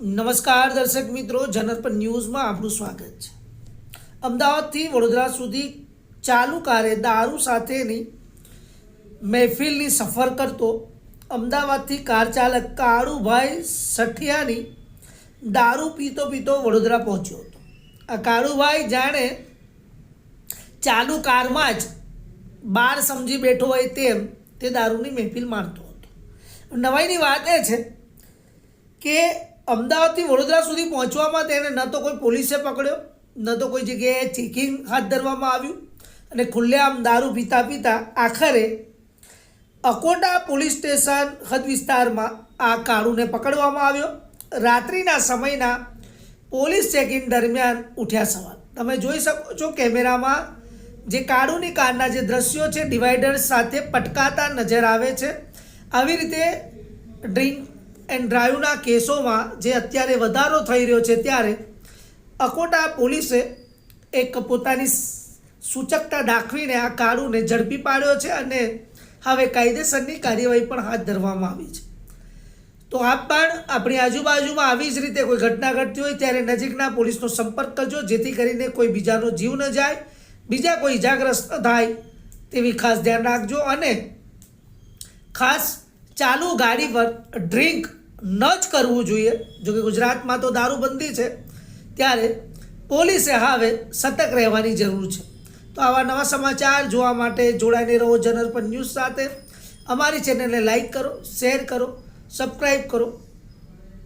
નમસ્કાર દર્શક મિત્રો, જનરપન ન્યૂઝમાં આપનું સ્વાગત છે. અમદાવાદથી વડોદરા સુધી ચાલુ કારે દારૂ સાથેની મહેફિલની સફર કરતો અમદાવાદથી કાર ચાલક કાળુભાઈ સઠિયાની દારૂ પીતો પીતો વડોદરા પહોંચ્યો હતો. આ કાળુભાઈ જાણે ચાલુ કારમાં જ બાર સમજી બેઠો હોય તેમ તે દારૂની મહેફિલ મારતો હતો. નવાઈની વાત એ છે કે અમદાવાદથી વડોદરા સુધી પહોંચવામાં તેને ન તો કોઈ પોલીસે પકડ્યો, ન તો કોઈ જગ્યાએ ચેકિંગ હાથ ધરવામાં આવ્યું. અને ખુલ્લેઆમ દારૂ પીતા પીતા આખરે અકોટા પોલીસ સ્ટેશન હદ વિસ્તારમાં આ કાળુને પકડવામાં આવ્યો. રાત્રિના સમયના પોલીસ ચેકિંગ દરમિયાન ઉઠ્યા સવાલ. તમે જોઈ શકો છો કેમેરામાં જે કાળુની કારના જે દ્રશ્યો છે, ડિવાઈડર સાથે પટકાતા નજર આવે છે. આવી રીતે ડ્રિંક એન્ડ ડ્રાઈવના કેસોમાં જે અત્યારે વધારો થઈ રહ્યો છે ત્યારે, અકોટા પોલીસે એક પોતાની સૂચકતા દાખવીને આ કાળુને ઝડપી પાડ્યો છે અને હવે કાયદેસરની કાર્યવાહી પણ હાથ ધરવામાં આવી છે. તો આપ પણ આપણી આજુબાજુમાં આવી જ રીતે કોઈ ઘટના ઘટતી હોય ત્યારે નજીકના પોલીસનો સંપર્ક કરજો, જેથી કરીને કોઈ બીજાનો જીવ ન જાય, બીજા કોઈ ઇજાગ્રસ્ત થાય તેવી ખાસ ધ્યાન રાખજો અને ખાસ ચાલુ ગાડી પર ડ્રિંક ન જ કરવું જોઈએ. જો કે ગુજરાતમાં તો દારૂબંધી છે. ત્યારે પોલીસે હવે સતર્ક રહેવાની જરૂર છે. તો આવા નવા સમાચાર જોવા માટે જોડાઈને રહો જનરપન ન્યૂઝ સાથે. અમારી ચેનલને લાઈક કરો, શેર કરો સબસ્ક્રાઈબ કરો.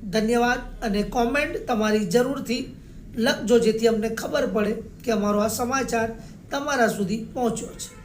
ધન્યવાદ અને કોમેન્ટ તમારી જરૂરથી લખજો જેથી અમને ખબર પડે કે અમારો આ સમાચાર તમારા સુધી પહોંચ્યો છે.